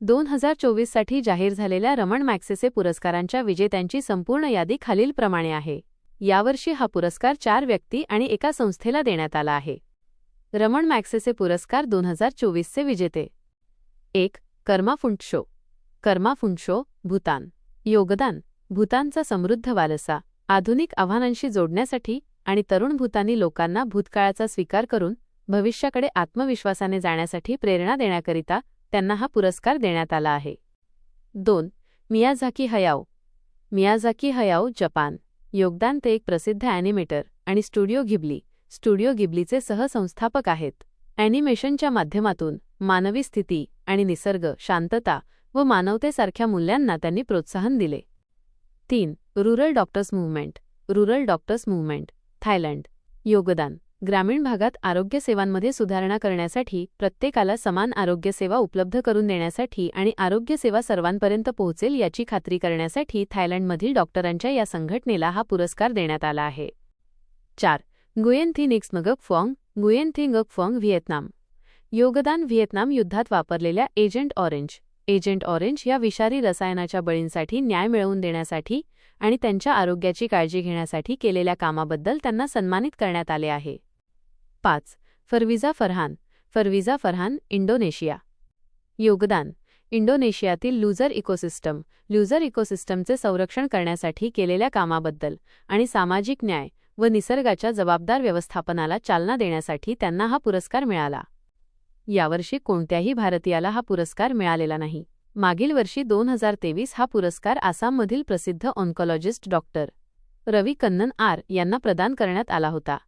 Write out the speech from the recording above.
दोन हजार चोवीससाठी जाहीर झालेल्या रमण मॅक्सेसे पुरस्कारांच्या विजेत्यांची संपूर्ण यादी खालीलप्रमाणे आहे. यावर्षी हा पुरस्कार चार व्यक्ती आणि एका संस्थेला देण्यात आला आहे. रमण मॅक्सेसे पुरस्कार दोन हजार चोवीसचे विजेते. एक कर्मा फुंटशो. कर्मा फुंटशो भूतान. योगदान भूतानचा समृद्ध वारसा आधुनिक आव्हानांशी जोडण्यासाठी आणि तरुण भूतानी लोकांना भूतकाळाचा स्वीकार करून भविष्याकडे आत्मविश्वासाने जाण्यासाठी प्रेरणा देण्याकरिता त्यांना हा पुरस्कार देण्यात आला आहे. दोन Miyazaki Hayao. Miyazaki Hayao Japan. योगदान ते एक प्रसिद्ध ॲनिमेटर आणि स्टुडिओ घिबली. स्टुडिओ गिबलीचे सहसंस्थापक आहेत. ॲनिमेशनच्या माध्यमातून मानवी स्थिती आणि निसर्ग शांतता व मानवतेसारख्या मूल्यांना त्यांनी प्रोत्साहन दिले. तीन rural doctors movement rural doctors movement Thailand. योगदान. ग्रामीण भागात आरोग्यसेवांमध्ये सुधारणा करण्यासाठी प्रत्येकाला समान आरोग्यसेवा उपलब्ध करून देण्यासाठी आणि आरोग्यसेवा सर्वांपर्यंत पोहोचेल याची खात्री करण्यासाठी थायलंडमधील डॉक्टरांच्या या संघटनेला हा पुरस्कार देण्यात आला आहे. चार. गुयेन थी निक्स मगक फॉंग गुयेन थी गक फॉंग व्हिएतनाम. योगदान व्हिएतनाम युद्धात वापरलेल्या एजंट ऑरेंज. एजंट ऑरेंज या विषारी रसायनाच्या बळींसाठी न्याय मिळवून देण्यासाठी आणि त्यांच्या आरोग्याची काळजी घेण्यासाठी केलेल्या कामाबद्दल त्यांना सन्मानित करण्यात आले आहे. पाच. Farwiza Farhan. Farwiza Farhan Indonesia. योगदान. इंडोनेशियातील लुझर इकोसिस्टम. लुझर इकोसिस्टमचे संरक्षण करण्यासाठी केलेल्या कामाबद्दल आणि सामाजिक न्याय व निसर्गाच्या जबाबदार व्यवस्थापनाला चालना देण्यासाठी त्यांना हा पुरस्कार मिळाला. यावर्षी कोणत्याही भारतीयाला हा पुरस्कार मिळालेला नाही. मागील वर्षी दोन हजार तेवीस हा पुरस्कार आसाममधील प्रसिद्ध oncologist doctor Ravi Kannan R यांना प्रदान करण्यात आला होता.